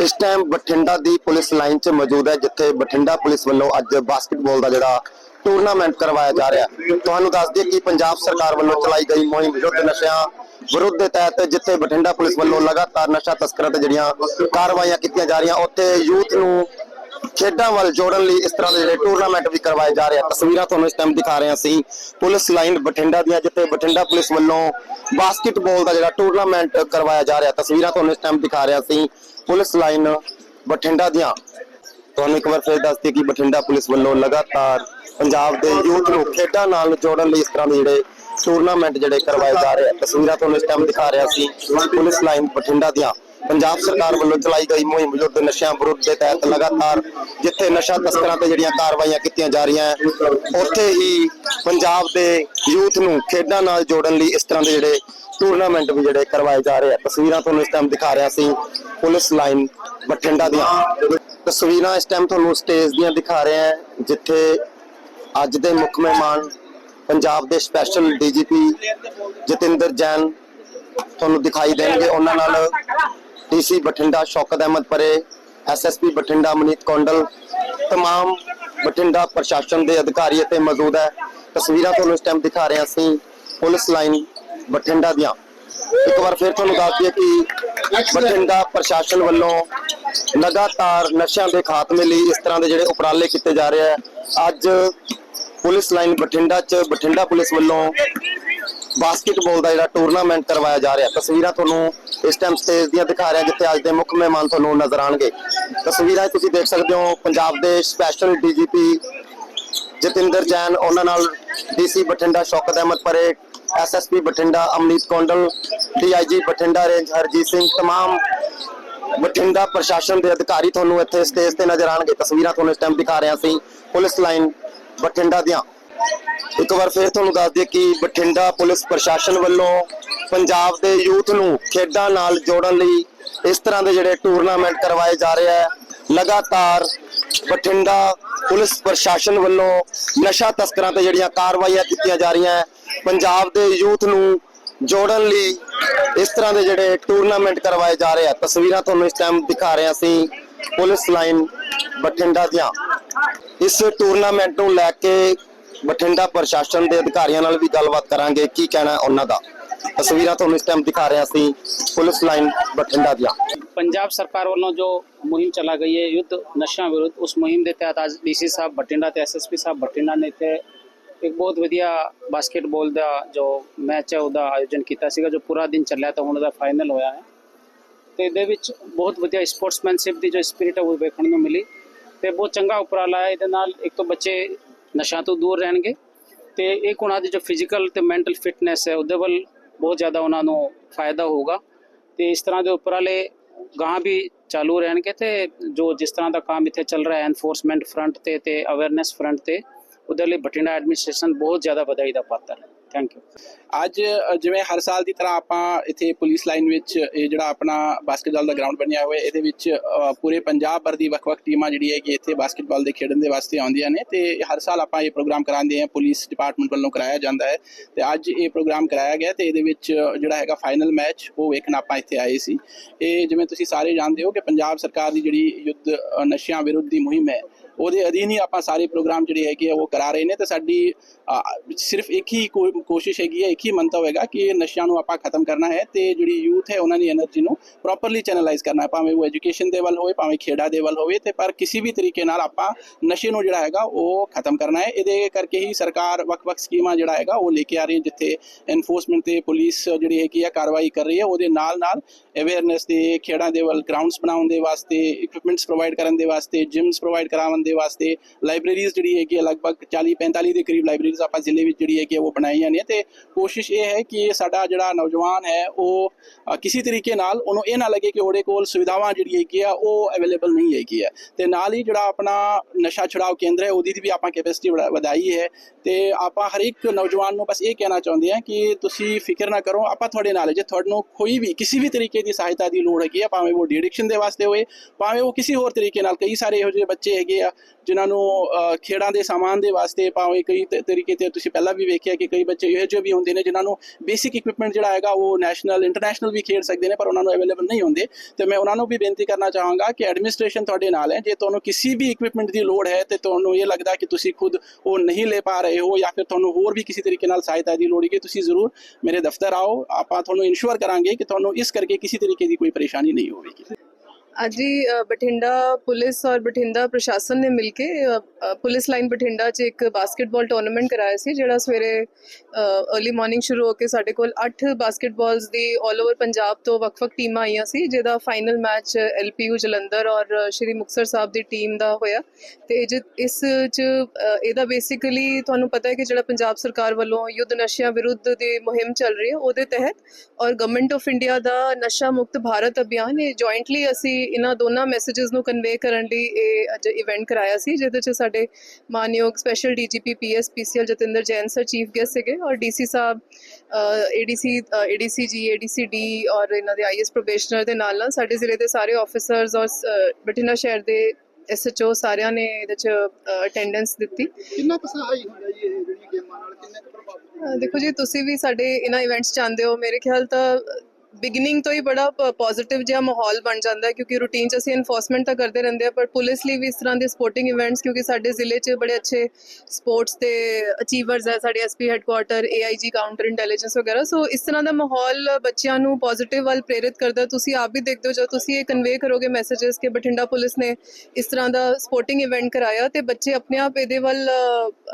ਇਸ ਟਾਈਮ ਬਠਿੰਡਾ ਦੀ police line 'ਚ ਮੌਜੂਦ ਹੈ, ਜਿੱਥੇ ਬਠਿੰਡਾ ਪੁਲਿਸ ਵੱਲੋਂ ਅੱਜ ਬਾਸਕਟਬਾਲ ਦਾ ਜਿਹੜਾ ਟੂਰਨਾਮੈਂਟ ਕਰਵਾਇਆ ਜਾ ਰਿਹਾ ਤੁਹਾਨੂੰ ਦੱਸ ਦਈਏ ਕਿ ਪੰਜਾਬ ਸਰਕਾਰ ਵੱਲੋਂ ਚਲਾਈ ਗਈ ਮੁਹਿੰਮ ਵਿਰੁੱਧ ਨਸ਼ਿਆਂ ਵਿਰੁੱਧ ਦੇ ਤਹਿਤ, ਜਿੱਥੇ ਬਠਿੰਡਾ ਪੁਲਿਸ ਵੱਲੋਂ ਲਗਾਤਾਰ ਨਸ਼ਾ ਤਸਕਰਾਂ ਤੇ ਜਿਹੜੀਆਂ ਕਾਰਵਾਈਆਂ ਕੀਤੀਆਂ ਜਾ ਰਹੀਆਂ, ਉੱਥੇ ਯੂਥ ਨੂੰ ਖੇਡਾਂ ਵੱਲ ਜੋੜਨ ਲਈ ਇਸ ਤਰ੍ਹਾਂ ਦੇ ਜਿਹੜੇ ਟੂਰਨਾਮੈਂਟ ਵੀ ਕਰਵਾਏ ਜਾ ਰਹੇ ਆ। ਤਸਵੀਰਾਂ ਤੁਹਾਨੂੰ ਇਸ ਟਾਈਮ ਦਿਖਾ ਰਹੇ ਹਾਂ ਅਸੀਂ। ਪੁਲਿਸ ਲਾਈਨ ਬਠਿੰਡਾ ਦੀਆਂ, ਜਿੱਥੇ ਬਠਿੰਡਾ ਪੁਲਿਸ ਵੱਲੋਂ ਬਾਸਕਟਬਾਲ ਦਾ ਜਿਹੜਾ ਟੂਰਨਾਮੈਂਟ ਕਰਵਾਇਆ ਜਾ ਰਿਹਾ, ਤਸਵੀਰਾਂ ਤੁਹਾਨੂੰ ਇਸ ਟਾਈਮ ਦਿਖਾ ਰਹੇ ਹਾਂ ਅਸੀਂ। ਪੁਲਿਸ ਲਾਈਨ ਬਠਿੰਡਾ ਦੀਆਂ। ਤੁਹਾਨੂੰ ਇੱਕ ਵਾਰ ਫਿਰ ਦੱਸ ਦਈਏ ਕਿ ਬਠਿੰਡਾ ਪੁਲਿਸ ਵੱਲੋਂ ਲਗਾਤਾਰ ਪੰਜਾਬ ਦੇ ਯੂਥ ਨੂੰ ਖੇਡਾਂ ਨਾਲ ਜੋੜਨ ਲਈ ਇਸ ਤਰ੍ਹਾਂ ਦੇ ਜਿਹੜੇ ਟੂਰਨਾਮੈਂਟ ਜਿਹੜੇ ਕਰਵਾਏ ਜਾ ਰਹੇ ਆ। ਤਸਵੀਰਾਂ ਤੁਹਾਨੂੰ ਇਸ ਟਾਈਮ ਦਿਖਾ ਰਿਹਾ ਸੀ ਪੁਲਿਸ ਲਾਈਨ ਬਠਿੰਡਾ ਦੀਆਂ। ਪੰਜਾਬ ਸਰਕਾਰ ਵੱਲੋਂ ਚਲਾਈ ਗਈ ਮੁਹਿੰਮ ਵਿਰੁੱਧ ਨਸ਼ਿਆਂ ਵਿਰੁੱਧ ਦੇ ਤਹਿਤ ਲਗਾਤਾਰ, ਜਿੱਥੇ ਨਸ਼ਾ ਤਸਕਰਾਂ ਤੇ ਜਿਹੜੀਆਂ ਕਾਰਵਾਈਆਂ ਕੀਤੀਆਂ ਜਾ ਰਹੀਆਂ ਉੱਥੇ ਹੀ ਪੰਜਾਬ ਦੇ ਯੂਥ ਨੂੰ ਖੇਡਾਂ ਨਾਲ ਜੋੜਨ ਲਈ ਇਸ ਤਰ੍ਹਾਂ ਦੇ ਜਿਹੜੇ ਟੂਰਨਾਮੈਂਟ ਵੀ ਜਿਹੜੇ ਕਰਵਾਏ ਜਾ ਰਹੇ ਆ ਤਸਵੀਰਾਂ ਤੁਹਾਨੂੰ ਇਸ ਟਾਈਮ ਦਿਖਾ ਰਿਹਾ ਸੀ, ਪੁਲਿਸ ਲਾਈਨ ਬਠਿੰਡਾ ਦੀਆਂ। ਤਸਵੀਰਾਂ ਇਸ ਟਾਈਮ ਤੁਹਾਨੂੰ ਸਟੇਜ ਦੀਆਂ ਦਿਖਾ ਰਹੇ ਹਾਂ ਜਿੱਥੇ ਅੱਜ ਦੇ ਮੁੱਖ ਮਹਿਮਾਨ ਪੰਜਾਬ ਦੇ ਸਪੈਸ਼ਲ ਡੀਜੀਪੀ ਜਤਿੰਦਰ ਜੈਨ ਤੁਹਾਨੂੰ ਦਿਖਾਈ ਦੇਣਗੇ। ਉਹਨਾਂ ਨਾਲ ਡੀਸੀ ਬਠਿੰਡਾ ਸ਼ੌਕਤ ਅਹਿਮਦ ਪਰੇ ਐਸਐਸਪੀ ਬਠਿੰਡਾ ਮਨੀਤ ਕੌਂਡਲ तमाम ਬਠਿੰਡਾ ਪ੍ਰਸ਼ਾਸਨ ਦੇ ਅਧਿਕਾਰੀ ਇੱਥੇ ਮੌਜੂਦ ਹੈ ਤਸਵੀਰਾਂ ਤੁਹਾਨੂੰ ਇਸ ਟਾਈਮ ਦਿਖਾ ਰਹੇ ਹਾਂ ਅਸੀਂ ਪੁਲਿਸ ਲਾਈਨ ਬਠਿੰਡਾ ਦੀਆਂ ਇੱਕ ਵਾਰ ਫਿਰ ਤੁਹਾਨੂੰ ਦੱਸ ਦਈਏ ਕਿ ਬਠਿੰਡਾ ਪ੍ਰਸ਼ਾਸਨ ਵੱਲੋਂ ਲਗਾਤਾਰ ਨਸ਼ਿਆਂ ਦੇ ਖਾਤਮੇ ਲਈ ਇਸ ਤਰ੍ਹਾਂ ਦੇ ਜਿਹੜੇ ਉਪਰਾਲੇ ਕੀਤੇ ਜਾ ਰਹੇ ਆ ਅੱਜ ਪੁਲਿਸ ਲਾਈਨ ਬਠਿੰਡਾ 'ਚ ਬਠਿੰਡਾ ਪੁਲਿਸ ਵੱਲੋਂ ਬਾਸਕਟਬਾਲ ਦਾ ਜਿਹੜਾ ਟੂਰਨਾਮੈਂਟ ਕਰਵਾਇਆ ਜਾ ਰਿਹਾ ਤਸਵੀਰਾਂ ਤੁਹਾਨੂੰ ਇਸ ਟਾਈਮ ਸਟੇਜ ਦੀਆਂ ਦਿਖਾ ਰਿਹਾ ਜਿੱਥੇ ਅੱਜ ਦੇ ਮੁੱਖ ਮਹਿਮਾਨ ਤੁਹਾਨੂੰ ਨਜ਼ਰ ਆਣਗੇ ਤਸਵੀਰਾਂ 'ਚ ਤੁਸੀਂ ਦੇਖ ਸਕਦੇ ਹੋ ਪੰਜਾਬ ਦੇ ਸਪੈਸ਼ਲ ਡੀਜੀਪੀ ਜਤਿੰਦਰ ਜੈਨ ਉਹਨਾਂ ਨਾਲ DC Bathinda Shaukat Ahmad Parray SSP Bathinda Amneet Kondal DIG Bathinda range Harjit Singh तमाम ਬਠਿੰਡਾ ਪ੍ਰਸ਼ਾਸਨ ਦੇ ਅਧਿਕਾਰੀ ਤੁਹਾਨੂੰ ਇੱਥੇ ਸਟੇਜ ਤੇ ਨਜ਼ਰ ਆਣਗੇ ਤਸਵੀਰਾਂ ਤੁਹਾਨੂੰ ਇਸ ਟਾਈਮ ਦਿਖਾ ਰਿਹਾ ਸੀ ਪੁਲਿਸ ਲਾਈਨ ਬਠਿੰਡਾ ਦੀਆਂ ਇੱਕ ਵਾਰ ਫਿਰ ਤੁਹਾਨੂੰ ਦੱਸ ਦਈਏ ਕਿ ਬਠਿੰਡਾ ਪੁਲਿਸ ਪ੍ਰਸ਼ਾਸਨ ਵੱਲੋਂ ਪੰਜਾਬ ਦੇ ਯੂਥ ਨੂੰ ਖੇਡਾਂ ਨਾਲ ਜੋੜਨ ਲਈ ਇਸ ਤਰ੍ਹਾਂ ਦੇ ਜਿਹੜੇ ਟੂਰਨਾਮੈਂਟ ਕਰਵਾਏ ਜਾ ਰਹੇ ਹੈ ਲਗਾਤਾਰ ਬਠਿੰਡਾ ਪੁਲਿਸ ਪ੍ਰਸ਼ਾਸਨ ਵੱਲੋਂ ਨਸ਼ਾ ਤਸਕਰਾਂ ਤੇ ਜਿਹੜੀਆਂ ਕਾਰਵਾਈਆਂ ਕੀਤੀਆਂ ਜਾ ਰਹੀਆਂ, ਪੰਜਾਬ ਦੇ ਯੂਥ ਨੂੰ ਜੋੜਨ ਲਈ ਇਸ ਤਰ੍ਹਾਂ ਦੇ ਜਿਹੜੇ ਟੂਰਨਾਮੈਂਟ ਕਰਵਾਏ ਜਾ ਰਹੇ ਆ। ਤਸਵੀਰਾਂ ਤੁਹਾਨੂੰ ਇਸ ਟਾਈਮ ਦਿਖਾ ਰਹੇ ਅਸੀਂ ਪੁਲਿਸ ਲਾਈਨ ਬਠਿੰਡਾ ਦੀਆਂ। ਇਸ ਟੂਰਨਾਮੈਂਟ ਨੂੰ ਲੈ ਕੇ ਬਠਿੰਡਾ ਪ੍ਰਸ਼ਾਸਨ ਦੇ ਅਧਿਕਾਰੀਆਂ ਨਾਲ ਵੀ ਗੱਲਬਾਤ ਕਰਾਂਗੇ, ਕੀ ਕਹਿਣਾ ਉਹਨਾਂ ਦਾ। ਤਸਵੀਰਾਂ ਤੁਹਾਨੂੰ ਇਸ ਟਾਈਮ ਦਿਖਾ ਰਹੇ ਅਸੀਂ ਪੁਲਿਸ ਲਾਈਨ ਬਠਿੰਡਾ ਦੀਆਂ। ਪੰਜਾਬ ਸਰਕਾਰ ਵੱਲੋਂ ਜੋ ਮੁਹਿੰਮ ਚਲਾ ਗਈ ਹੈ, ਯੁੱਧ ਨਸ਼ਿਆਂ ਵਿਰੁੱਧ, ਉਸ ਮੁਹਿੰਮ ਦੇ ਤਹਿਤ ਅੱਜ ਡੀਸੀ ਸਾਹਿਬ ਬਠਿੰਡਾ ਤੇ ਐਸਐਸਪੀ ਸਾਹਿਬ ਬਠਿੰਡਾ ਨੇ ਇੱਥੇ ਇੱਕ ਬਹੁਤ ਵਧੀਆ ਬਾਸਕਟਬਾਲ ਦਾ ਜੋ ਮੈਚ ਹੈ, ਉਹਦਾ ਆਯੋਜਨ ਕੀਤਾ ਸੀਗਾ, ਜੋ ਪੂਰਾ ਦਿਨ ਚੱਲਿਆ ਤਾਂ ਹੁਣ ਉਹਦਾ ਫਾਈਨਲ ਹੋਇਆ ਹੈ। ਤੇ ਇਹਦੇ ਵਿੱਚ ਬਹੁਤ ਵਧੀਆ ਸਪੋਰਟਸਮੈਨਸ਼ਿਪ ਦੀ ਜੋ ਸਪਿਰਿਟ ਹੈ, ਉਹ ਵੇਖਣ ਨੂੰ ਮਿਲੀ। ਤੇ ਬਹੁਤ ਚੰਗਾ ਉਪਰਾਲਾ ਹੈ, ਇਹਦੇ ਨਾਲ ਇੱਕ ਤਾਂ ਬੱਚੇ ਨਸ਼ਾ ਤੋਂ ਦੂਰ ਰਹਿਣਗੇ। ਤੇ ਇੱਕ ਉਹਨਾਂ ਦੀ ਜੋ ਫਿਜ਼ੀਕਲ ਤੇ ਮੈਂਟਲ ਫਿਟਨੈਸ ਹੈ, ਉਹਦੇ ਵੱਲ ਬਹੁਤ ਜ਼ਿਆਦਾ ਉਹਨਾਂ ਨੂੰ ਫਾਇਦਾ ਹੋਊਗਾ। ਤੇ ਇਸ ਤਰ੍ਹਾਂ ਦੇ ਉਪਰਾਲੇ ਗਾਂ ਵੀ ਚਾਲੂ ਰਹਿਣਗੇ ਤੇ ਜੋ ਜਿਸ ਤਰ੍ਹਾਂ ਦਾ ਕੰਮ ਇੱਥੇ ਚੱਲ ਰਿਹਾ ਹੈ ਐਨਫੋਰਸਮੈਂਟ ਫਰੰਟ ਤੇ ਤੇ ਅਵੇਅਰਨੈਸ ਫਰੰਟ ਤੇ, ਉਹਦੇ ਲਈ ਬਠਿੰਡਾ ਐਡਮਿਨਿਸਟ੍ਰੇਸ਼ਨ ਬਹੁਤ ਜ਼ਿਆਦਾ ਵਧਾਈ ਦਾ ਪਾਤਰ ਹੈ। ਥੈਂਕ ਯੂ ਅੱਜ ਜਿਵੇਂ ਹਰ ਸਾਲ ਦੀ ਤਰ੍ਹਾਂ ਆਪਾਂ ਇੱਥੇ ਪੁਲਿਸ ਲਾਈਨ ਵਿੱਚ ਇਹ ਜਿਹੜਾ ਆਪਣਾ ਬਾਸਕਟਬਾਲ ਦਾ ਗਰਾਊਂਡ ਬਣਿਆ ਹੋਇਆ, ਇਹਦੇ ਵਿੱਚ ਪੂਰੇ ਪੰਜਾਬ ਭਰ ਦੀ ਵੱਖ-ਵੱਖ ਟੀਮਾਂ ਜਿਹੜੀ ਹੈ ਕਿ ਇੱਥੇ ਬਾਸਕਟਬਾਲ ਦੇ ਖੇਡਣ ਦੇ ਵਾਸਤੇ ਆਉਂਦੀਆਂ ਨੇ ਤੇ ਹਰ ਸਾਲ ਆਪਾਂ ਇਹ ਪ੍ਰੋਗਰਾਮ ਕਰਾਉਂਦੇ ਹਾਂ, ਪੁਲਿਸ ਡਿਪਾਰਟਮੈਂਟ ਵੱਲੋਂ ਕਰਾਇਆ ਜਾਂਦਾ ਹੈ ਤੇ ਅੱਜ ਇਹ ਪ੍ਰੋਗਰਾਮ ਕਰਾਇਆ ਗਿਆ ਤੇ ਇਹਦੇ ਵਿੱਚ ਜਿਹੜਾ ਹੈਗਾ ਫਾਈਨਲ ਮੈਚ ਉਹ ਵੇਖਣ ਆਪਾਂ ਇੱਥੇ ਆਏ ਸੀ। ਇਹ ਜਿਵੇਂ ਤੁਸੀਂ ਸਾਰੇ ਜਾਣਦੇ ਹੋ ਕਿ ਪੰਜਾਬ ਸਰਕਾਰ ਦੀ ਜਿਹੜੀ ਯੁੱਧ ਨਸ਼ਿਆਂ ਵਿਰੁੱਧ ਦੀ ਮੁਹਿੰਮ ਹੈ ਉਹਦੇ ਅਧੀਨ ਹੀ ਆਪਾਂ ਸਾਰੇ ਪ੍ਰੋਗਰਾਮ ਜਿਹੜੇ ਹੈਗੇ ਆ, ਉਹ ਕਰਾ ਰਹੇ ਨੇ ਤੇ ਸਾਡੀ ਸਿਰਫ ਇੱਕ ਹੀ ਕੋਸ਼ਿਸ਼ ਹੈਗੀ ਹੈ ਇੱਕ ਹੀ ਮੰਤਵ ਹੈਗਾ ਕਿ ਨਸ਼ਿਆਂ ਨੂੰ ਆਪਾਂ ਖਤਮ ਕਰਨਾ ਹੈ ਤੇ ਜਿਹੜੀ ਯੂਥ ਹੈ ਉਹਨਾਂ ਦੀ એનર્ਜੀ ਨੂੰ ਪ੍ਰੋਪਰਲੀ ਚੈਨਲਾਈਜ਼ ਕਰਨਾ ਹੈ, ਭਾਵੇਂ ਉਹ ਐਜੂਕੇਸ਼ਨ ਦੇ ਵੱਲ ਹੋਵੇ, ਭਾਵੇਂ ਖੇਡਾਂ ਦੇ ਵੱਲ ਹੋਵੇ ਤੇ ਪਰ ਕਿਸੇ ਵੀ ਤਰੀਕੇ ਨਾਲ ਆਪਾਂ ਨਸ਼ੇ ਨੂੰ ਜਿਹੜਾ ਹੈਗਾ ਉਹ ਖਤਮ ਕਰਨਾ ਹੈ। ਇਹਦੇ ਕਰਕੇ ਹੀ ਸਰਕਾਰ ਵੱਖ-ਵੱਖ ਸਕੀਮਾਂ ਜਿਹੜਾ ਹੈਗਾ ਉਹ ਲੈ ਕੇ ਆ ਰਹੀ ਹੈ, ਜਿੱਥੇ ਐਨਫੋਰਸਮੈਂਟ ਤੇ ਪੁਲਿਸ ਜਿਹੜੀ ਹੈਗੀ ਆ ਕਾਰਵਾਈ ਕਰ ਰਹੀ ਹੈ, ਉਹਦੇ ਨਾਲ-ਨਾਲ ਅਵੇਅਰਨੈਸ 'ਤੇ ਖੇਡਾਂ ਦੇ ਵੱਲ ਗਰਾਊਂਡਸ ਬਣਾਉਣ ਦੇ ਵਾਸਤੇ ਇਕਵਿਪਮੈਂਟਸ ਪ੍ਰੋਵਾਈਡ ਕਰਨ ਦੇ ਵਾਸਤੇ ਜਿਮਸ ਪ੍ਰੋਵਾਈਡ ਕਰਾਉਣ ਦੇ ਵਾਸਤੇ ਲਾਇਬ੍ਰੇਰੀਜ਼ ਜਿਹੜੀ ਹੈਗੀ ਆ ਲਗਭਗ 40 45 ਦੇ ਕਰੀਬ ਲਾਇਬ੍ਰੇਰੀਜ਼ ਆਪਾਂ ਜ਼ਿਲ੍ਹੇ ਵਿੱਚ ਜਿਹੜੀ ਹੈਗੀ ਆ ਉਹ ਬਣਾਈਆਂ ਨੇ ਤੇ ਕੋਸ਼ਿਸ਼ ਇਹ ਹੈ ਕਿ ਸਾਡਾ ਜਿਹੜਾ ਨੌਜਵਾਨ ਹੈ ਉਹ ਕਿਸੇ ਤਰੀਕੇ ਨਾਲ ਉਹਨੂੰ ਇਹ ਨਾ ਲੱਗੇ ਕਿ ਉਹਦੇ ਕੋਲ ਸੁਵਿਧਾਵਾਂ ਜਿਹੜੀ ਹੈਗੀ ਆ ਉਹ ਅਵੇਲੇਬਲ ਨਹੀਂ ਹੈਗੀ ਆ। ਤੇ ਨਾਲ ਹੀ ਜਿਹੜਾ ਆਪਣਾ ਨਸ਼ਾ ਛੁਡਾਓ ਕੇਂਦਰ ਹੈ ਉਹਦੀ ਵੀ ਆਪਾਂ ਕੈਪੈਸਿਟੀ ਵਧਾਈ ਹੈ ਤੇ ਆਪਾਂ ਹਰ ਇੱਕ ਨੌਜਵਾਨ ਨੂੰ ਬਸ ਇਹ ਕਹਿਣਾ ਚਾਹੁੰਦੇ ਹਾਂ ਕਿ ਤੁਸੀਂ ਫਿਕਰ ਨਾ ਕਰੋ, ਆਪਾਂ ਤੁਹਾਡੇ ਨਾਲ ਜੇ ਤੁਹਾਨੂੰ ਕੋਈ ਵੀ, ਕਿਸੇ ਵੀ ਤਰੀਕੇ ਦੀ ਸਹਾਇਤਾ ਦੀ ਲੋੜ ਹੈਗੀ ਆ, ਭਾਵੇਂ ਉਹ ਡਿਡਿਕਸ਼ਨ ਦੇ ਵਾਸਤੇ ਹੋਵੇ ਭਾਵੇਂ ਉਹ ਕਿਸੇ ਹੋਰ ਤਰੀਕੇ ਨਾਲ ਕਈ ਸਾਰੇ ਇਹੋ ਜਿਹੇ ਬੱਚੇ ਹੈਗੇ ਆ ਜਿਨ੍ਹਾਂ ਨੂੰ ਖੇਡਾਂ ਦੇ ਸਾਮਾਨ ਦੇ ਵਾਸਤੇ ਭਾਵੇਂ ਕਈ ਤਰੀਕੇ ਤੇ ਤੁਸੀਂ ਪਹਿਲਾਂ ਵੀ ਵੇਖਿਆ ਕਿ ਕਈ ਬੱਚੇ ਇਹੋ ਜਿਹੇ ਵੀ ਹੁੰਦੇ ਨੇ ਜਿਨ੍ਹਾਂ ਨੂੰ ਬੇਸਿਕ ਇਕਵਿਪਮੈਂਟ ਜਿਹੜਾ ਹੈਗਾ ਉਹ ਨੈਸ਼ਨਲ ਇੰਟਰਨੈਸ਼ਨਲ ਵੀ ਖੇਡ ਸਕਦੇ ਨੇ, ਪਰ ਉਹਨਾਂ ਨੂੰ ਅਵੇਲੇਬਲ ਨਹੀਂ ਹੁੰਦੇ। ਤੇ ਮੈਂ ਉਹਨਾਂ ਨੂੰ ਵੀ ਬੇਨਤੀ ਕਰਨਾ ਚਾਹਾਂਗਾ ਕਿ ਐਡਮਿਨਿਸਟ੍ਰੇਸ਼ਨ ਤੁਹਾਡੇ ਨਾਲ ਹੈ। ਜੇ ਤੁਹਾਨੂੰ ਕਿਸੇ ਵੀ ਇਕਵਿਪਮੈਂਟ ਦੀ ਲੋੜ ਹੈ ਤੇ ਤੁਹਾਨੂੰ ਇਹ ਲੱਗਦਾ ਕਿ ਤੁਸੀਂ ਖੁਦ ਉਹ ਨਹੀਂ ਲੈ ਪਾ ਰਹੇ ਹੋ ਜਾਂ ਫਿਰ ਤੁਹਾਨੂੰ ਹੋਰ ਵੀ ਕਿਸੇ ਤਰੀਕੇ ਨਾਲ ਸਹਾਇਤਾ ਦੀ ਲੋੜ ਹੈ ਤੁਸੀਂ ਜ਼ਰੂਰ ਮੇਰੇ ਦਫ਼ਤਰ ਆਓ। ਆਪਾਂ ਤੁਹਾਨੂੰ ਇਨਸ਼ੋਰ ਕਰਾਂਗੇ ਕਿ ਤੁਹਾਨੂੰ ਇਸ ਕਰਕੇ ਕਿਸੇ ਤਰੀਕੇ ਦੀ ਕੋਈ ਪਰੇਸ਼ਾਨੀ ਨਹੀਂ ਹੋਵੇਗੀ। ਅੱਜ ਹੀ ਬਠਿੰਡਾ ਪੁਲਿਸ ਔਰ ਬਠਿੰਡਾ ਪ੍ਰਸ਼ਾਸਨ ਨੇ ਮਿਲ ਕੇ ਪੁਲਿਸ ਲਾਈਨ ਬਠਿੰਡਾ 'ਚ ਇੱਕ ਬਾਸਕਟਬਾਲ ਟੂਰਨਾਮੈਂਟ ਕਰਾਇਆ ਸੀ, ਜਿਹੜਾ ਸਵੇਰੇ अर्ਲੀ ਮਾਰਨਿੰਗ ਸ਼ੁਰੂ ਹੋ ਕੇ ਸਾਡੇ ਕੋਲ 8 ਬਾਸਕਟਬਾਲਸ ਦੀ 올 ਓਵਰ ਪੰਜਾਬ ਤੋਂ ਵੱਖ-ਵੱਖ ਟੀਮਾਂ ਆਈਆਂ ਸੀ, ਜਿਹਦਾ ਫਾਈਨਲ ਮੈਚ ਐਲਪੀਯੂ ਜਲੰਧਰ ਔਰ ਸ਼੍ਰੀ ਮੁਕਸਰ ਸਾਹਿਬ ਦੀ ਟੀਮ ਦਾ ਹੋਇਆ। ਤੇ ਇਸ 'ਚ ਇਹਦਾ ਬੇਸਿਕਲੀ ਤੁਹਾਨੂੰ ਪਤਾ ਹੈ ਕਿ ਜਿਹੜਾ ਪੰਜਾਬ ਸਰਕਾਰ ਵੱਲੋਂ ਯੁੱਧ ਨਸ਼ਿਆਂ ਵਿਰੁੱਧ ਦੀ ਮੁਹਿੰਮ ਚੱਲ ਰਹੀ ਹੈ, ਉਹਦੇ ਤਹਿਤ ਔਰ ਗਵਰਨਮੈਂਟ ਆਫ ਇੰਡੀਆ ਦਾ ਨਸ਼ਾ ਮੁਕਤ ਭਾਰਤ ਅਭਿਆਨ, ਇਹ ਜੁਆਇੰਟਲੀ ਅਸੀਂ ਇਹਨਾਂ ਦੋਨਾਂ ਮੈਸੇजेस ਨੂੰ ਕਨਵੇ ਕਰਨ ਲਈ ਇਹ ਅੱਜ ਇਵੈਂਟ ਕਰਾਇਆ ਸੀ ਜਿਹਦੇ 'ਚ ਸਾਡੇ ਮਾਨਯੋਗ special DGP PS PCL Jatinder Jain sir chief guest ਸੀਗੇ ਔਰ ਡੀਸੀ ਸਾਹਿਬ ADC ADC ji ADC D ਔਰ ਇਹਨਾਂ ਦੇ ਆਈਐਸ ਪ੍ਰੋਬੇਸ਼ਨਰ ਦੇ ਨਾਲ ਨਾਲ ਸਾਡੇ ਜ਼ਿਲ੍ਹੇ ਦੇ ਸਾਰੇ ਆਫੀਸਰਸ ਔਰ ਬਠਿੰਡਾ ਸ਼ਹਿਰ ਦੇ ਐਸਐਚਓ ਸਾਰਿਆਂ ਨੇ ਇਹਦੇ 'ਚ ਅਟੈਂਡੈਂਸ ਦਿੱਤੀ। ਕਿੰਨਾ ਕੁ ਸਹਾਈ ਹੁੰਦਾ ਜੀ ਇਹ ਜਿਹੜੀਆਂ ਗੇਮਾਂ ਨਾਲ? ਕਿੰਨੇ ਕੁ ਪ੍ਰਭਾਵਿਤ ਦੇਖੋ ਜੀ ਤੁਸੀਂ ਵੀ ਸਾਡੇ ਇਹਨਾਂ ਇਵੈਂਟਸ ਚ ਆਉਂਦੇ ਹੋ। ਮੇਰੇ ਖਿਆਲ ਤਾਂ ਬਿਗਨਿੰਗ ਤੋਂ ਹੀ ਬੜਾ ਪੋਜ਼ਿਟਿਵ ਜਿਹਾ ਮਾਹੌਲ ਬਣ ਜਾਂਦਾ ਹੈ, ਕਿਉਂਕਿ ਰੂਟੀਨ ਚ ਅਸੀਂ ਇਨਫੋਰਸਮੈਂਟ ਤਾਂ ਕਰਦੇ ਰਹਿੰਦੇ ਆ ਪਰ ਪੁਲਿਸ ਲਈ ਵੀ ਇਸ ਤਰ੍ਹਾਂ ਦੇ ਸਪੋਰਟਿੰਗ ਇਵੈਂਟਸ ਕਿਉਂਕਿ ਸਾਡੇ ਜ਼ਿਲ੍ਹੇ 'ਚ ਬੜੇ ਅੱਛੇ ਸਪੋਰਟਸ ਦੇ ਅਚੀਵਰਸ ਹੈ, ਸਾਡੇ SP headquarter AIG counter intelligence ਵਗੈਰਾ ਸੋ ਇਸ ਤਰ੍ਹਾਂ ਦਾ ਮਾਹੌਲ ਬੱਚਿਆਂ ਨੂੰ ਪੋਜ਼ਿਟਿਵ ਵੱਲ ਪ੍ਰੇਰਿਤ ਕਰਦਾ ਤੁਸੀਂ ਆਪ ਵੀ ਦੇਖਦੇ ਹੋ ਜਦੋਂ ਤੁਸੀਂ ਇਹ ਕਨਵੇ ਕਰੋਗੇ ਮੈਸੇजेस ਕਿ ਬਠਿੰਡਾ ਪੁਲਿਸ ਨੇ ਇਸ ਤਰ੍ਹਾਂ ਦਾ ਸਪੋਰਟਿੰਗ ਇਵੈਂਟ ਕਰਾਇਆ ਤੇ ਬੱਚੇ ਆਪਣੇ ਆਪ ਇਹਦੇ ਵੱਲ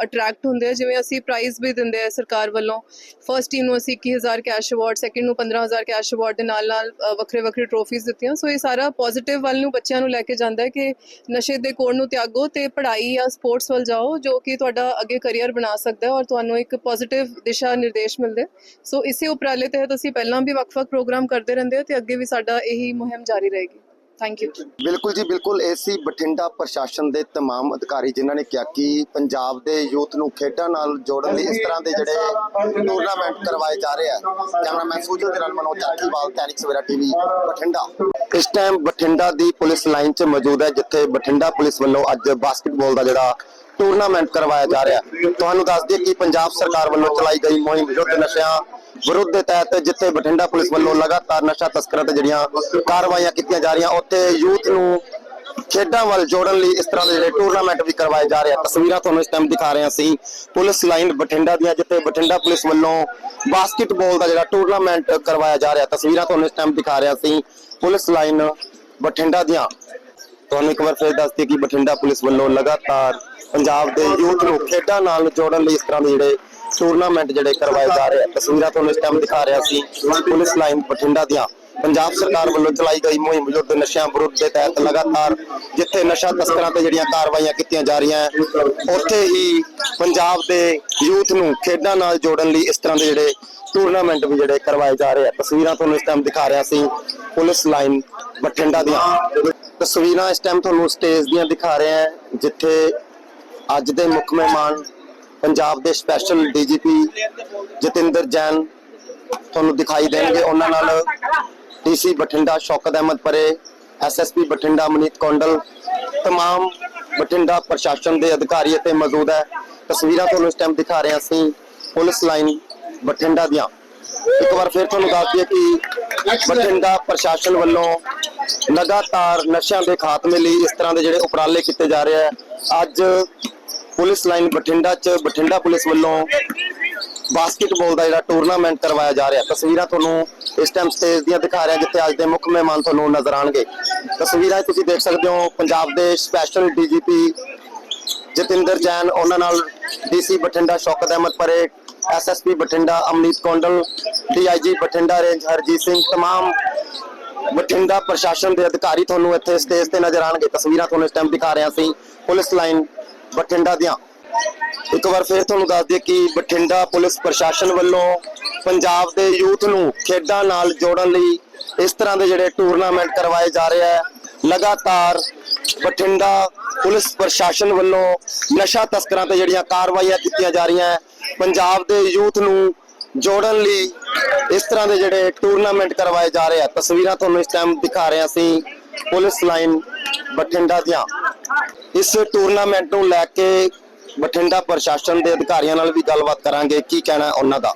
ਅਟਰੈਕਟ ਹੁੰਦੇ ਆ, ਜਿਵੇਂ ਅਸੀਂ ਪ੍ਰਾਈਜ਼ ਵੀ ਦਿੰਦੇ ਆ ਸਰਕਾਰ ਵੱਲੋਂ। ਫਰਸਟ ਟੀਮ ਨੂੰ ਅਸੀਂ 21000 ਕੈਸ਼ ਅਵਾਰਡ ਸੈਕਿੰਡ ਨੂੰ 15000 ਕੈਸ਼ ਅਵਾਰਡ ਦੇ ਨਾਲ ਨਾਲ ਵੱਖਰੇ ਵੱਖਰੇ ਟਰੋਫੀਜ਼ ਦਿੱਤੀਆਂ। ਸੋ ਇਹ ਸਾਰਾ ਪੋਜ਼ਿਟਿਵ ਵੱਲ ਨੂੰ ਬੱਚਿਆਂ ਨੂੰ ਲੈ ਕੇ ਜਾਂਦਾ ਹੈ ਕਿ ਨਸ਼ੇ ਦੇ ਕੋੜ ਨੂੰ ਤਿਆਗੋ ਤੇ ਪੜ੍ਹਾਈ ਜਾਂ ਸਪੋਰਟਸ ਵੱਲ ਜਾਓ, ਜੋ ਕਿ ਤੁਹਾਡਾ ਅੱਗੇ ਕੈਰੀਅਰ ਬਣਾ ਸਕਦਾ ਹੈ ਔਰ ਤੁਹਾਨੂੰ ਇੱਕ ਪੋਜ਼ਿਟਿਵ ਦਿਸ਼ਾ ਨਿਰਦੇਸ਼ ਮਿਲਦੇ ਸੋ ਇਸੇ ਉਪਰਾਲੇ ਤਹਿਤ ਅਸੀਂ ਪਹਿਲਾਂ ਵੀ ਵੱਖ-ਵੱਖ ਪ੍ਰੋਗਰਾਮ ਕਰਦੇ ਰਹਿੰਦੇ ਹਾਂ ਤੇ ਅੱਗੇ ਵੀ ਸਾਡਾ ਇਹੀ ਮੁਹਿੰਮ ਜਾਰੀ ਰਹੇਗੀ। ਥੈਂਕ ਯੂ ਬਿਲਕੁਲ ਜੀ ਬਿਲਕੁਲ ਏਸੀ ਬਠਿੰਡਾ ਪ੍ਰਸ਼ਾਸਨ ਦੇ तमाम ਅਧਿਕਾਰੀ ਜਿਨ੍ਹਾਂ ਨੇ ਕਿਹਾ ਕਿ ਪੰਜਾਬ ਦੇ ਯੂਥ ਨੂੰ ਖੇਡਾਂ ਨਾਲ ਜੋੜਨ ਲਈ ਇਸ ਤਰ੍ਹਾਂ ਦੇ ਜਿਹੜੇ ਟੂਰਨਾਮੈਂਟ ਕਰਵਾਏ ਜਾ ਰਹੇ ਆ ਕੈਮਰਾਮੈਨ ਸੂਜਨ ਦੇ ਨਾਲ ਮਨੋਜ ਚਾਕੀਵਾਲ ਤੈਨਿਕ ਸਵੇਰਾ ਟੀਵੀ ਬਠਿੰਡਾ ਇਸ ਟਾਈਮ ਬਠਿੰਡਾ ਦੀ ਪੁਲਿਸ ਲਾਈਨ 'ਚ ਮੌਜੂਦ ਹੈ ਜਿੱਥੇ ਬਠਿੰਡਾ ਪੁਲਿਸ ਵੱਲੋਂ ਅੱਜ ਬਾਸਕਟਬਾਲ ਦਾ ਜਿਹੜਾ ਟੂਰਨਾਮੈਂਟ ਕਰਵਾਇਆ ਜਾ ਰਿਹਾ ਤੁਹਾਨੂੰ ਦੱਸ ਦਈਏ ਕਿ ਪੰਜਾਬ ਸਰਕਾਰ ਵੱਲੋਂ ਚਲਾਈ ਗਈ ਮੁਹਿੰਮ ਯੁੱਧ ਨਸ਼ਿਆਂ ਵਿਰੁੱਧ ਦੇ ਤਹਿਤ ਜਿੱਥੇ ਬਠਿੰਡਾ ਪੁਲਿਸ ਵੱਲੋਂ ਲਗਾਤਾਰ ਨਸ਼ਾ ਤਸਕਰਾਂ ਤੇ ਜਿਹੜੀਆਂ ਕਾਰਵਾਈਆਂ ਕੀਤੀਆਂ ਜਾ ਰਹੀਆਂ, ਉੱਥੇ ਯੂਥ ਨੂੰ ਖੇਡਾਂ ਵੱਲ ਜੋੜਨ ਲਈ ਇਸ ਤਰ੍ਹਾਂ ਦੇ ਜਿਹੜੇ ਟੂਰਨਾਮੈਂਟ ਵੀ ਕਰਵਾਏ ਜਾ ਰਹੇ ਆ। ਤਸਵੀਰਾਂ ਤੁਹਾਨੂੰ ਇਸ ਟਾਈਮ ਦਿਖਾ ਰਹੇ ਹਾਂ ਅਸੀਂ। ਪੁਲਿਸ ਲਾਈਨ ਬਠਿੰਡਾ ਦੀਆਂ, ਜਿੱਥੇ ਬਠਿੰਡਾ ਪੁਲਿਸ ਵੱਲੋਂ ਬਾਸਕਟਬਾਲ ਦਾ ਜਿਹੜਾ ਟੂਰਨਾਮੈਂਟ ਕਰਵਾਇਆ ਜਾ ਰਿਹਾ, ਤਸਵੀਰਾਂ ਤੁਹਾਨੂੰ ਇਸ ਟਾਈਮ ਦਿਖਾ ਰਹੇ ਹਾਂ ਅਸੀਂ। ਪੁਲਿਸ ਲਾਈਨ ਬਠਿੰਡਾ ਦੀਆਂ। ਤੁਹਾਨੂੰ ਇੱਕ ਵਾਰ ਫੇਰ ਦੱਸ ਕਿ ਬਠਿੰਡਾ ਪੁਲਿਸ ਵੱਲੋਂ ਲਗਾਤਾਰ ਪੰਜਾਬ ਦੇ ਯੂਥ ਨੂੰ ਖੇਡਾਂ ਨਾਲ ਜੋੜਨ ਲਈ ਇਸ ਤਰ੍ਹਾਂ ਦੇ ਜਿਹੜੇ ਟੂਰਨਾਮੈਂਟ ਜਿਹੜੇ ਕਰਵਾਏ ਜਾ ਰਹੇ ਆ, ਤਸਵੀਰਾਂ ਤੁਹਾਨੂੰ ਇਸ ਟਾਈਮ ਦਿਖਾ ਰਿਹਾ ਸੀ, ਪੁਲਿਸ ਲਾਈਨ ਬਠਿੰਡਾ ਦੀਆਂ। ਪੰਜਾਬ ਸਰਕਾਰ ਵੱਲੋਂ ਚਲਾਈ ਗਈ ਮੁਹਿੰਮ ਯੁੱਧ ਨਸ਼ਿਆਂ ਵਿਰੁੱਧ ਦੇ ਤਹਿਤ ਲਗਾਤਾਰ, ਜਿੱਥੇ ਨਸ਼ਾ ਤਸਕਰਾਂ ਤੇ ਜਿਹੜੀਆਂ ਕਾਰਵਾਈਆਂ ਕੀਤੀਆਂ ਜਾ ਰਹੀਆਂ ਉੱਥੇ ਹੀ ਪੰਜਾਬ ਦੇ ਯੂਥ ਨੂੰ ਖੇਡਾਂ ਨਾਲ ਜੋੜਨ ਲਈ ਇਸ ਤਰ੍ਹਾਂ ਦੇ ਜਿਹੜੇ ਟੂਰਨਾਮੈਂਟ ਵੀ ਜਿਹੜੇ ਕਰਵਾਏ ਜਾ ਰਹੇ ਆ। ਤਸਵੀਰਾਂ ਤੁਹਾਨੂੰ ਇਸ ਟਾਈਮ ਦਿਖਾ ਰਿਹਾ ਸੀ, ਪੁਲਿਸ ਲਾਈਨ ਬਠਿੰਡਾ ਦੀਆਂ। ਤਸਵੀਰਾਂ ਇਸ ਟਾਈਮ ਤੁਹਾਨੂੰ ਸਟੇਜ ਦੀਆਂ ਦਿਖਾ ਰਹੇ ਹਾਂ ਜਿੱਥੇ ਅੱਜ ਦੇ ਮੁੱਖ ਮਹਿਮਾਨ ਪੰਜਾਬ ਦੇ ਸਪੈਸ਼ਲ ਡੀਜੀਪੀ ਜਤਿੰਦਰ ਜੈਨ ਤੁਹਾਨੂੰ ਦਿਖਾਈ ਦੇਣਗੇ ਉਹਨਾਂ ਨਾਲ ਡੀਸੀ ਬਠਿੰਡਾ ਸ਼ੌਕਤ ਅਹਿਮਦ ਪਰੇ ਐਸਐਸਪੀ ਬਠਿੰਡਾ ਮਨੀਤ ਕੌਂਡਲ तमाम ਬਠਿੰਡਾ ਪ੍ਰਸ਼ਾਸਨ ਦੇ ਅਧਿਕਾਰੀ ਇੱਥੇ ਮੌਜੂਦ ਹੈ ਤਸਵੀਰਾਂ ਤੁਹਾਨੂੰ ਇਸ ਟਾਈਮ ਦਿਖਾ ਰਹੇ ਹਾਂ ਅਸੀਂ ਪੁਲਿਸ ਲਾਈਨ ਬਠਿੰਡਾ ਦੀਆਂ ਇੱਕ ਵਾਰ ਫਿਰ ਤੁਹਾਨੂੰ ਦੱਸ ਦਈਏ ਕਿ ਬਠਿੰਡਾ ਪ੍ਰਸ਼ਾਸਨ ਵੱਲੋਂ ਲਗਾਤਾਰ ਨਸ਼ਿਆਂ ਦੇ ਖਾਤਮੇ ਲਈ ਇਸ ਤਰ੍ਹਾਂ ਦੇ ਜਿਹੜੇ ਉਪਰਾਲੇ ਕੀਤੇ ਜਾ ਰਹੇ ਆ ਅੱਜ ਪੁਲਿਸ ਲਾਈਨ ਬਠਿੰਡਾ 'ਚ ਬਠਿੰਡਾ ਪੁਲਿਸ ਵੱਲੋਂ ਬਾਸਕਟਬਾਲ ਦਾ ਜਿਹੜਾ ਟੂਰਨਾਮੈਂਟ ਕਰਵਾਇਆ ਜਾ ਰਿਹਾ ਤਸਵੀਰਾਂ ਤੁਹਾਨੂੰ ਇਸ ਟਾਈਮ ਸਟੇਜ ਦੀਆਂ ਦਿਖਾ ਰਿਹਾ ਜਿੱਥੇ ਅੱਜ ਦੇ ਮੁੱਖ ਮਹਿਮਾਨ ਤੁਹਾਨੂੰ ਨਜ਼ਰ ਆਣਗੇ ਤਸਵੀਰਾਂ 'ਚ ਤੁਸੀਂ ਦੇਖ ਸਕਦੇ ਹੋ ਪੰਜਾਬ ਦੇ ਸਪੈਸ਼ਲ ਡੀਜੀਪੀ ਜਤਿੰਦਰ ਜੈਨ ਉਹਨਾਂ ਨਾਲ DC Bathinda Shaukat Ahmad Parray SSP Bathinda Amneet Kondal DIG Bathinda range Harjit Singh तमाम ਬਠਿੰਡਾ ਪ੍ਰਸ਼ਾਸਨ ਦੇ ਅਧਿਕਾਰੀ ਤੁਹਾਨੂੰ ਇੱਥੇ ਸਟੇਜ ਤੇ ਨਜ਼ਰ ਆਣਗੇ ਤਸਵੀਰਾਂ ਤੁਹਾਨੂੰ ਇਸ ਟਾਈਮ ਦਿਖਾ ਰਿਹਾ ਸੀ ਪੁਲਿਸ ਲਾਈਨ ਬਠਿੰਡਾ ਦੀਆਂ। ਇੱਕ ਵਾਰ ਫਿਰ ਤੁਹਾਨੂੰ ਦੱਸ ਦਈਏ ਕਿ ਬਠਿੰਡਾ ਪੁਲਿਸ ਪ੍ਰਸ਼ਾਸਨ ਵੱਲੋਂ ਪੰਜਾਬ ਦੇ ਯੂਥ ਨੂੰ ਖੇਡਾਂ ਨਾਲ ਜੋੜਨ ਲਈ ਇਸ ਤਰ੍ਹਾਂ ਦੇ ਜਿਹੜੇ ਟੂਰਨਾਮੈਂਟ ਕਰਵਾਏ ਜਾ ਰਹੇ ਆ। ਲਗਾਤਾਰ ਬਠਿੰਡਾ ਪੁਲਿਸ ਪ੍ਰਸ਼ਾਸਨ ਵੱਲੋਂ ਨਸ਼ਾ ਤਸਕਰਾਂ ਤੇ ਜਿਹੜੀਆਂ ਕਾਰਵਾਈਆਂ ਕੀਤੀਆਂ ਜਾ ਰਹੀਆਂ ਪੰਜਾਬ ਦੇ ਯੂਥ ਨੂੰ ਜੋੜਨ ਲਈ ਇਸ ਤਰ੍ਹਾਂ ਦੇ ਜਿਹੜੇ ਟੂਰਨਾਮੈਂਟ ਕਰਵਾਏ ਜਾ ਰਹੇ ਆ। ਤਸਵੀਰਾਂ ਤੁਹਾਨੂੰ ਇਸ ਟਾਈਮ ਦਿਖਾ ਰਹੇ ਹਾਂ ਅਸੀਂ ਪੁਲਿਸ ਲਾਈਨ ਬਠਿੰਡਾ ਦੀਆਂ। ਇਸ ਟੂਰਨਾਮੈਂਟ ਨੂੰ ਲੈ ਕੇ ਬਠਿੰਡਾ ਪ੍ਰਸ਼ਾਸਨ ਦੇ ਅਧਿਕਾਰੀਆਂ ਨਾਲ ਵੀ ਗੱਲਬਾਤ ਕਰਾਂਗੇ। ਕੀ ਕਹਿਣਾ ਉਹਨਾਂ ਦਾ?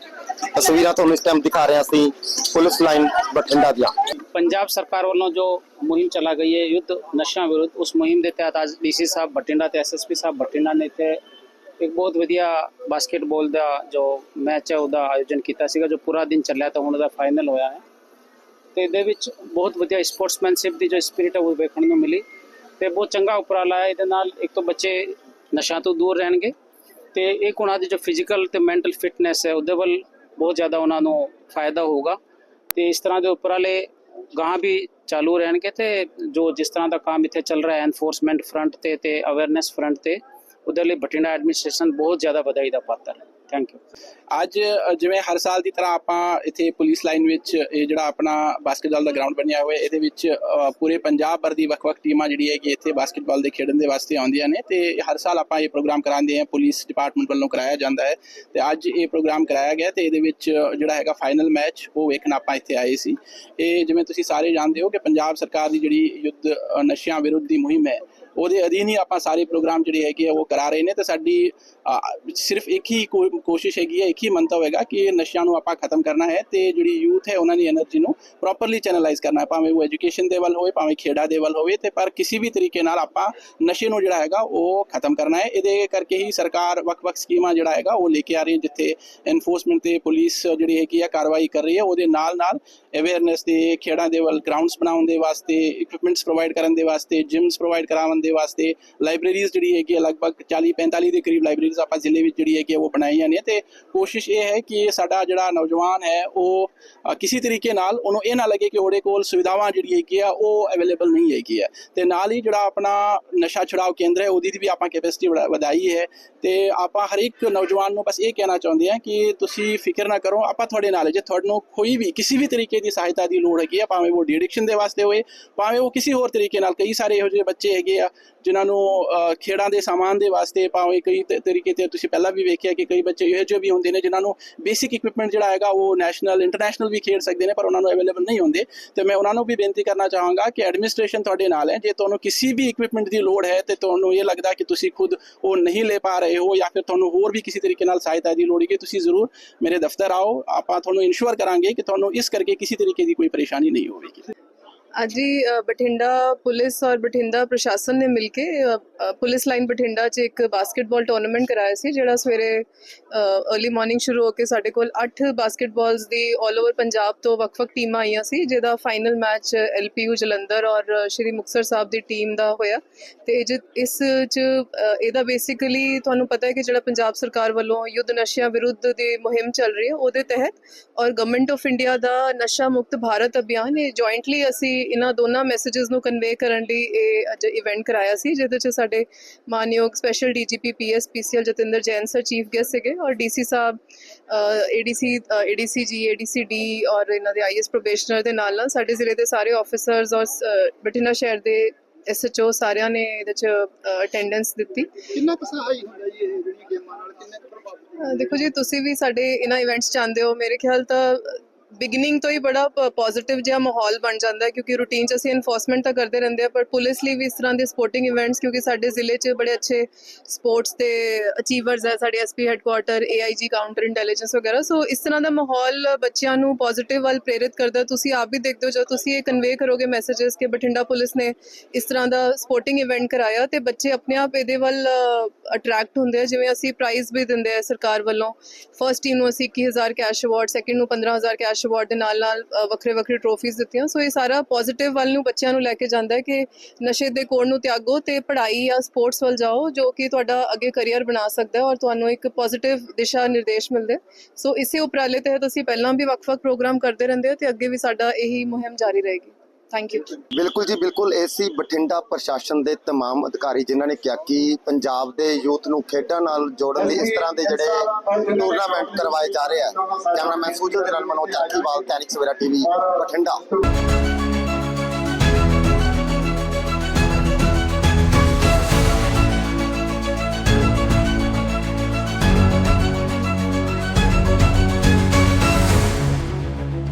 ਤਸਵੀਰਾਂ ਤੁਹਾਨੂੰ ਇਸ ਟਾਈਮ ਦਿਖਾ ਰਹੇ ਅਸੀਂ ਪੁਲਿਸ ਲਾਈਨ ਬਠਿੰਡਾ ਦੀਆਂ। ਪੰਜਾਬ ਸਰਕਾਰ ਵੱਲੋਂ ਜੋ ਮੁਹਿੰਮ ਚਲਾ ਗਈ ਹੈ, ਯੁੱਧ ਨਸ਼ਿਆਂ ਵਿਰੁੱਧ, ਉਸ ਮੁਹਿੰਮ ਦੇ ਤਹਿਤ ਅੱਜ ਡੀਸੀ ਸਾਹਿਬ ਬਠਿੰਡਾ ਤੇ ਐਸਐਸਪੀ ਸਾਹਿਬ ਬਠਿੰਡਾ ਨੇ ਇੱਥੇ ਇੱਕ ਬਹੁਤ ਵਧੀਆ ਬਾਸਕਟਬਾਲ ਦਾ ਜੋ ਮੈਚ ਹੈ, ਉਹਦਾ ਆਯੋਜਨ ਕੀਤਾ ਸੀਗਾ, ਜੋ ਪੂਰਾ ਦਿਨ ਚੱਲਿਆ ਤਾਂ ਹੁਣ ਉਹਦਾ ਫਾਈਨਲ ਹੋਇਆ ਹੈ। ਤੇ ਇਹਦੇ ਵਿੱਚ ਬਹੁਤ ਵਧੀਆ ਸਪੋਰਟਸਮੈਨਸ਼ਿਪ ਦੀ ਜੋ ਸਪਿਰਿਟ ਹੈ, ਉਹ ਵੇਖਣ ਨੂੰ ਮਿਲੀ। ਤੇ ਬਹੁਤ ਚੰਗਾ ਉਪਰਾਲਾ ਹੈ। ਇਹਦੇ ਨਾਲ ਇੱਕ ਤਾਂ ਬੱਚੇ ਨਸ਼ਾ ਤੋਂ ਦੂਰ ਰਹਿਣਗੇ ਤੇ ਇੱਕ ਉਹਨਾਂ ਦੀ ਜੋ ਫਿਜ਼ੀਕਲ ਤੇ ਮੈਂਟਲ ਫਿਟਨੈਸ ਹੈ, ਉਹਦੇ ਵੱਲ ਬਹੁਤ ਜ਼ਿਆਦਾ ਉਹਨਾਂ ਨੂੰ ਫਾਇਦਾ ਹੋਊਗਾ। ਤੇ ਇਸ ਤਰ੍ਹਾਂ ਦੇ ਉਪਰਾਲੇ ਗਾਂ ਵੀ ਚਾਲੂ ਰਹਿਣਗੇ ਤੇ ਜੋ ਜਿਸ ਤਰ੍ਹਾਂ ਦਾ ਕੰਮ ਇੱਥੇ ਚੱਲ ਰਿਹਾ ਹੈ ਐਨਫੋਰਸਮੈਂਟ ਫਰੰਟ ਤੇ ਤੇ ਅਵੇਅਰਨੈਸ ਫਰੰਟ ਤੇ, ਉਹਦੇ ਲਈ ਬਠਿੰਡਾ ਐਡਮਿਨਿਸਟ੍ਰੇਸ਼ਨ ਬਹੁਤ ਜ਼ਿਆਦਾ ਵਧਾਈ ਦਾ ਪਾਤਰ ਹੈ। ਥੈਂਕ ਯੂ ਅੱਜ ਜਿਵੇਂ ਹਰ ਸਾਲ ਦੀ ਤਰ੍ਹਾਂ ਆਪਾਂ ਇੱਥੇ ਪੁਲਿਸ ਲਾਈਨ ਵਿੱਚ, ਇਹ ਜਿਹੜਾ ਆਪਣਾ ਬਾਸਕਟਬਾਲ ਦਾ ਗਰਾਊਂਡ ਬਣਿਆ ਹੋਇਆ, ਇਹਦੇ ਵਿੱਚ ਪੂਰੇ ਪੰਜਾਬ ਭਰ ਦੀ ਵੱਖ-ਵੱਖ ਟੀਮਾਂ ਜਿਹੜੀ ਹੈਗੀ ਇੱਥੇ ਬਾਸਕਟਬਾਲ ਦੇ ਖੇਡਣ ਦੇ ਵਾਸਤੇ ਆਉਂਦੀਆਂ ਨੇ ਤੇ ਹਰ ਸਾਲ ਆਪਾਂ ਇਹ ਪ੍ਰੋਗਰਾਮ ਕਰਾਉਂਦੇ ਹਾਂ, ਪੁਲਿਸ ਡਿਪਾਰਟਮੈਂਟ ਵੱਲੋਂ ਕਰਾਇਆ ਜਾਂਦਾ ਹੈ ਤੇ ਅੱਜ ਇਹ ਪ੍ਰੋਗਰਾਮ ਕਰਾਇਆ ਗਿਆ ਤੇ ਇਹਦੇ ਵਿੱਚ ਜਿਹੜਾ ਹੈਗਾ ਫਾਈਨਲ ਮੈਚ ਉਹ ਵੇਖਣ ਆਪਾਂ ਇੱਥੇ ਆਏ ਸੀ। ਇਹ ਜਿਵੇਂ ਤੁਸੀਂ ਸਾਰੇ ਜਾਣਦੇ ਹੋ ਕਿ ਪੰਜਾਬ ਸਰਕਾਰ ਦੀ ਜਿਹੜੀ ਯੁੱਧ ਨਸ਼ਿਆਂ ਵਿਰੁੱਧ ਦੀ ਮੁਹਿੰਮ ਹੈ ਉਹਦੇ ਅਧੀਨ ਹੀ ਆਪਾਂ ਸਾਰੇ ਪ੍ਰੋਗਰਾਮ ਜਿਹੜੇ ਹੈਗੇ ਉਹ ਕਰਾ ਰਹੇ ਨੇ ਤੇ ਸਾਡੀ ਸਿਰਫ ਇੱਕ ਹੀ ਕੋਸ਼ਿਸ਼ ਹੈਗੀ ਹੈ, ਇੱਕ ਹੀ ਮੰਤਵ ਹੈਗਾ ਕਿ ਨਸ਼ਿਆਂ ਨੂੰ ਆਪਾਂ ਖਤਮ ਕਰਨਾ ਹੈ ਤੇ ਜਿਹੜੀ ਯੂਥ ਹੈ ਉਹਨਾਂ ਦੀ એનર્ਜੀ ਨੂੰ ਪ੍ਰੋਪਰਲੀ ਚੈਨਲਾਈਜ਼ ਕਰਨਾ ਹੈ, ਭਾਵੇਂ ਉਹ ਐਜੂਕੇਸ਼ਨ ਦੇ ਵੱਲ ਹੋਵੇ, ਭਾਵੇਂ ਖੇਡਾਂ ਦੇ ਵੱਲ ਹੋਵੇ ਤੇ ਪਰ ਕਿਸੇ ਵੀ ਤਰੀਕੇ ਨਾਲ ਆਪਾਂ ਨਸ਼ੇ ਨੂੰ ਜਿਹੜਾ ਹੈਗਾ ਉਹ ਖਤਮ ਕਰਨਾ ਹੈ। ਇਹਦੇ ਕਰਕੇ ਹੀ ਸਰਕਾਰ ਵੱਖ-ਵੱਖ ਸਕੀਮਾਂ ਜਿਹੜਾ ਹੈਗਾ ਉਹ ਲੈ ਕੇ ਆ ਰਹੀ ਹੈ, ਜਿੱਥੇ ਐਨਫੋਰਸਮੈਂਟ ਤੇ ਪੁਲਿਸ ਜਿਹੜੀ ਹੈਗੀ ਆ ਕਾਰਵਾਈ ਕਰ ਰਹੀ ਹੈ, ਉਹਦੇ ਨਾਲ-ਨਾਲ ਅਵੇਅਰਨੈਸ ਤੇ ਖੇਡਾਂ ਦੇ ਵੱਲ ਗਰਾਊਂਡਸ ਬਣਾਉਣ ਦੇ ਵਾਸਤੇ ਇਕਵਿਪਮੈਂਟਸ ਪ੍ਰੋਵਾਈਡ ਕਰਨ ਦੇ ਵਾਸਤੇ ਜਿਮਸ ਪ੍ਰੋਵਾਈਡ ਕਰਾਉਣ ਦੇ ਵਾਸਤੇ ਲਾਇਬ੍ਰੇਰੀਜ਼ ਜਿਹੜੀ ਹੈਗੀ ਆ, ਲਗਭਗ 40 45 ਦੇ ਕਰੀਬ ਲਾਇਬ੍ਰੇਰੀਜ਼ ਆਪਾਂ ਜ਼ਿਲ੍ਹੇ ਵਿੱਚ ਜਿਹੜੀ ਹੈਗੀ ਆ, ਉਹ ਬਣਾਈਆਂ ਨੇ। ਤੇ ਕੋਸ਼ਿਸ਼ ਇਹ ਹੈ ਕਿ ਸਾਡਾ ਜਿਹੜਾ ਨੌਜਵਾਨ ਹੈ, ਉਹ ਕਿਸੇ ਤਰੀਕੇ ਨਾਲ ਉਹਨੂੰ ਇਹ ਨਾ ਲੱਗੇ ਕਿ ਉਹਦੇ ਕੋਲ ਸੁਵਿਧਾਵਾਂ ਜਿਹੜੀ ਹੈਗੀ ਆ, ਉਹ ਅਵੇਲੇਬਲ ਨਹੀਂ ਹੈਗੀ ਆ। ਤੇ ਨਾਲ ਹੀ ਜਿਹੜਾ ਆਪਣਾ ਨਸ਼ਾ ਛੁਡਾਓ ਕੇਂਦਰ ਹੈ, ਉਹਦੀ ਵੀ ਆਪਾਂ ਕੈਪੈਸਿਟੀ ਵਧਾਈ ਹੈ। ਤੇ ਆਪਾਂ ਹਰ ਇੱਕ ਨੌਜਵਾਨ ਨੂੰ ਬਸ ਇਹ ਕਹਿਣਾ ਚਾਹੁੰਦੇ ਹਾਂ ਕਿ ਤੁਸੀਂ ਫਿਕਰ ਨਾ ਕਰੋ, ਆਪਾਂ ਤੁਹਾਡੇ ਨਾਲ ਹੈ। ਜੇ ਤੁਹਾਨੂੰ ਕੋਈ ਵੀ, ਕਿਸੇ ਵੀ ਤਰੀਕੇ ਦੀ ਸਹਾਇਤਾ ਦੀ ਲੋੜ ਹੈਗੀ ਆ, ਭਾਵੇਂ ਉਹ ਡਿਡਿਕਸ਼ਨ ਦੇ ਵਾਸਤੇ ਹੋਵੇ ਭਾਵੇਂ ਉਹ ਕਿਸੇ ਹੋਰ ਤਰੀਕੇ ਨਾਲ ਕਈ ਸਾਰੇ ਇਹੋ ਜਿਹੇ ਬੱਚੇ ਹੈਗੇ ਆ ਜਿਨ੍ਹਾਂ ਨੂੰ ਖੇਡਾਂ ਦੇ ਸਾਮਾਨ ਦੇ ਵਾਸਤੇ ਭਾਵੇਂ ਕਈ ਤਰੀਕੇ ਤੇ ਤੁਸੀਂ ਪਹਿਲਾਂ ਵੀ ਵੇਖਿਆ ਕਿ ਕਈ ਬੱਚੇ ਇਹੋ ਜਿਹੇ ਵੀ ਹੁੰਦੇ ਨੇ ਜਿਨ੍ਹਾਂ ਨੂੰ ਬੇਸਿਕ ਇਕਵਿਪਮੈਂਟ ਜਿਹੜਾ ਹੈਗਾ ਉਹ ਨੈਸ਼ਨਲ ਇੰਟਰਨੈਸ਼ਨਲ ਵੀ ਖੇਡ ਸਕਦੇ ਨੇ, ਪਰ ਉਹਨਾਂ ਨੂੰ ਅਵੇਲੇਬਲ ਨਹੀਂ ਹੁੰਦੇ। ਤੇ ਮੈਂ ਉਹਨਾਂ ਨੂੰ ਵੀ ਬੇਨਤੀ ਕਰਨਾ ਚਾਹਾਂਗਾ ਕਿ ਐਡਮਿਨਿਸਟ੍ਰੇਸ਼ਨ ਤੁਹਾਡੇ ਨਾਲ ਹੈ। ਜੇ ਤੁਹਾਨੂੰ ਕਿਸੇ ਵੀ ਇਕਵਿਪਮੈਂਟ ਦੀ ਲੋੜ ਹੈ ਤੇ ਤੁਹਾਨੂੰ ਇਹ ਲੱਗਦਾ ਕਿ ਤੁਸੀਂ ਖੁਦ ਉਹ ਨਹੀਂ ਲੈ ਪਾ ਰਹੇ ਹੋ ਜਾਂ ਫਿਰ ਤੁਹਾਨੂੰ ਹੋਰ ਵੀ ਕਿਸੇ ਤਰੀਕੇ ਨਾਲ ਸਹਾਇਤਾ ਦੀ ਲੋੜ ਹੈ ਤੁਸੀਂ ਜ਼ਰੂਰ ਮੇਰੇ ਦਫ਼ਤਰ ਆਓ। ਆਪਾਂ ਤੁਹਾਨੂੰ ਇਨਸ਼ੋਰ ਕਰਾਂਗੇ ਕਿ ਤੁਹਾਨੂੰ ਇਸ ਕਰਕੇ ਕਿਸੇ ਤਰੀਕੇ ਦੀ ਕੋਈ ਪਰੇਸ਼ਾਨੀ ਨਹੀਂ ਹੋਵੇਗੀ। ਅੱਜ ਹੀ ਬਠਿੰਡਾ ਪੁਲਿਸ ਔਰ ਬਠਿੰਡਾ ਪ੍ਰਸ਼ਾਸਨ ਨੇ ਮਿਲ ਕੇ ਪੁਲਿਸ ਲਾਈਨ ਬਠਿੰਡਾ 'ਚ ਇੱਕ ਬਾਸਕਟਬਾਲ ਟੂਰਨਾਮੈਂਟ ਕਰਾਇਆ ਸੀ, ਜਿਹੜਾ ਸਵੇਰੇ अर्ਲੀ ਮਾਰਨਿੰਗ ਸ਼ੁਰੂ ਹੋ ਕੇ ਸਾਡੇ ਕੋਲ 8 ਬਾਸਕਟਬਾਲਸ ਦੀ 올 ਓਵਰ ਪੰਜਾਬ ਤੋਂ ਵੱਖ-ਵੱਖ ਟੀਮਾਂ ਆਈਆਂ ਸੀ, ਜਿਹਦਾ ਫਾਈਨਲ ਮੈਚ ਐਲਪੀਯੂ ਜਲੰਧਰ ਔਰ ਸ਼੍ਰੀ ਮੁਕਸਰ ਸਾਹਿਬ ਦੀ ਟੀਮ ਦਾ ਹੋਇਆ। ਤੇ ਇਸ 'ਚ ਇਹਦਾ ਬੇਸਿਕਲੀ ਤੁਹਾਨੂੰ ਪਤਾ ਹੈ ਕਿ ਜਿਹੜਾ ਪੰਜਾਬ ਸਰਕਾਰ ਵੱਲੋਂ ਯੁੱਧ ਨਸ਼ਿਆਂ ਵਿਰੁੱਧ ਦੀ ਮੁਹਿੰਮ ਚੱਲ ਰਹੀ ਹੈ, ਉਹਦੇ ਤਹਿਤ ਔਰ ਗਵਰਨਮੈਂਟ ਆਫ ਇੰਡੀਆ ਦਾ ਨਸ਼ਾ ਮੁਕਤ ਭਾਰਤ ਅਭਿਆਨ, ਇਹ ਜੁਆਇੰਟਲੀ ਅਸੀਂ ਇਹਨਾਂ ਦੋਨਾਂ ਮੈਸੇजेस ਨੂੰ ਕਨਵੇ ਕਰਨ ਲਈ ਇਹ ਅੱਜ ਇਵੈਂਟ ਕਰਾਇਆ ਸੀ ਜਿਹਦੇ 'ਚ ਸਾਡੇ ਮਾਨਯੋਗ special DGP PS PCL Jatinder Jain sir chief guest ਸੀਗੇ ਔਰ ਡੀਸੀ ਸਾਹਿਬ ADC ADC ji ADC D ਔਰ ਇਹਨਾਂ ਦੇ ਆਈਐਸ ਪ੍ਰੋਬੇਸ਼ਨਰ ਦੇ ਨਾਲ ਨਾਲ ਸਾਡੇ ਜ਼ਿਲ੍ਹੇ ਦੇ ਸਾਰੇ ਆਫੀਸਰਸ ਔਰ ਅ, ਬਠਿੰਡਾ ਸ਼ਹਿਰ ਦੇ ਐਸਐਚਓ ਸਾਰਿਆਂ ਨੇ ਇਹਦੇ 'ਚ ਅਟੈਂਡੈਂਸ ਦਿੱਤੀ। ਕਿੰਨਾ ਕੁ ਸਹਾਈ ਹੁੰਦਾ ਜੀ ਇਹ ਜਿਹੜੀਆਂ ਗੇਮਾਂ ਨਾਲ? ਕਿੰਨੇ ਕੁ ਪ੍ਰਭਾਵਿਤ ਦੇਖੋ ਜੀ ਤੁਸੀਂ ਵੀ ਸਾਡੇ ਇਹਨਾਂ ਇਵੈਂਟਸ ਚ ਆਉਂਦੇ ਹੋ। ਮੇਰੇ ਖਿਆਲ ਤਾਂ ਬਿਗਨਿੰਗ ਤੋਂ ਹੀ ਬੜਾ ਪੋਜ਼ਿਟਿਵ ਜਿਹਾ ਮਾਹੌਲ ਬਣ ਜਾਂਦਾ ਹੈ, ਕਿਉਂਕਿ ਰੂਟੀਨ ਚ ਅਸੀਂ ਇਨਫੋਰਸਮੈਂਟ ਤਾਂ ਕਰਦੇ ਰਹਿੰਦੇ ਆ ਪਰ ਪੁਲਿਸ ਲਈ ਵੀ ਇਸ ਤਰ੍ਹਾਂ ਦੇ ਸਪੋਰਟਿੰਗ ਇਵੈਂਟਸ ਕਿਉਂਕਿ ਸਾਡੇ ਜ਼ਿਲ੍ਹੇ 'ਚ ਬੜੇ ਅੱਛੇ ਸਪੋਰਟਸ ਦੇ ਅਚੀਵਰਸ ਹੈ, ਸਾਡੇ SP headquarter AIG counter intelligence ਵਗੈਰਾ ਸੋ ਇਸ ਤਰ੍ਹਾਂ ਦਾ ਮਾਹੌਲ ਬੱਚਿਆਂ ਨੂੰ ਪੋਜ਼ਿਟਿਵ ਵੱਲ ਪ੍ਰੇਰਿਤ ਕਰਦਾ ਤੁਸੀਂ ਆਪ ਵੀ ਦੇਖਦੇ ਹੋ ਜਦੋਂ ਤੁਸੀਂ ਇਹ ਕਨਵੇ ਕਰੋਗੇ ਮੈਸੇजेस ਕਿ ਬਠਿੰਡਾ ਪੁਲਿਸ ਨੇ ਇਸ ਤਰ੍ਹਾਂ ਦਾ ਸਪੋਰਟਿੰਗ ਇਵੈਂਟ ਕਰਾਇਆ ਤੇ ਬੱਚੇ ਆਪਣੇ ਆਪ ਇਹਦੇ ਵੱਲ ਅਟਰੈਕਟ ਹੁੰਦੇ ਆ, ਜਿਵੇਂ ਅਸੀਂ ਪ੍ਰਾਈਜ਼ ਵੀ ਦਿੰਦੇ ਆ ਸਰਕਾਰ ਵੱਲੋਂ। ਫਰਸਟ ਟੀਮ ਨੂੰ ਅਸੀਂ 21000 ਕੈਸ਼ ਅਵਾਰਡ ਸੈਕਿੰਡ ਨੂੰ 15000 ਕੈਸ਼ ਅਵਾਰਡ ਦੇ ਨਾਲ ਨਾਲ ਵੱਖਰੇ ਵੱਖਰੇ ਟਰੋਫੀਜ਼ ਦਿੱਤੀਆਂ। ਸੋ ਇਹ ਸਾਰਾ ਪੋਜ਼ਿਟਿਵ ਵੱਲ ਨੂੰ ਬੱਚਿਆਂ ਨੂੰ ਲੈ ਕੇ ਜਾਂਦਾ ਹੈ ਕਿ ਨਸ਼ੇ ਦੇ ਕੋੜ ਨੂੰ ਤਿਆਗੋ ਤੇ ਪੜ੍ਹਾਈ ਜਾਂ ਸਪੋਰਟਸ ਵੱਲ ਜਾਓ, ਜੋ ਕਿ ਤੁਹਾਡਾ ਅੱਗੇ ਕੈਰੀਅਰ ਬਣਾ ਸਕਦਾ ਹੈ ਔਰ ਤੁਹਾਨੂੰ ਇੱਕ ਪੋਜ਼ਿਟਿਵ ਦਿਸ਼ਾ ਨਿਰਦੇਸ਼ ਮਿਲਦੇ ਸੋ ਇਸੇ ਉਪਰਾਲੇ ਤਹਿਤ ਅਸੀਂ ਪਹਿਲਾਂ ਵੀ ਵੱਖ-ਵੱਖ ਪ੍ਰੋਗਰਾਮ ਕਰਦੇ ਰਹਿੰਦੇ ਹਾਂ ਤੇ ਅੱਗੇ ਵੀ ਸਾਡਾ ਇਹੀ ਮੁਹਿੰਮ ਜਾਰੀ ਰਹੇਗੀ। ਥੈਂਕ ਯੂ ਬਿਲਕੁਲ ਜੀ ਬਿਲਕੁਲ ਏਸੀ ਬਠਿੰਡਾ ਪ੍ਰਸ਼ਾਸਨ ਦੇ तमाम ਅਧਿਕਾਰੀ ਜਿਨ੍ਹਾਂ ਨੇ ਕਿਹਾ ਕਿ ਪੰਜਾਬ ਦੇ ਯੂਥ ਨੂੰ ਖੇਡਾਂ ਨਾਲ ਜੋੜਨ ਲਈ ਇਸ ਤਰ੍ਹਾਂ ਦੇ ਜਿਹੜੇ ਟੂਰਨਾਮੈਂਟ ਕਰਵਾਏ ਜਾ ਰਹੇ ਆ ਕੈਮਰਾਮੈਨ ਸੂਜਨ ਦੇ ਨਾਲ ਮਨੋਜ ਚਾਕੀਵਾਲ ਤੈਨਿਕ ਸਵੇਰਾ ਟੀਵੀ ਬਠਿੰਡਾ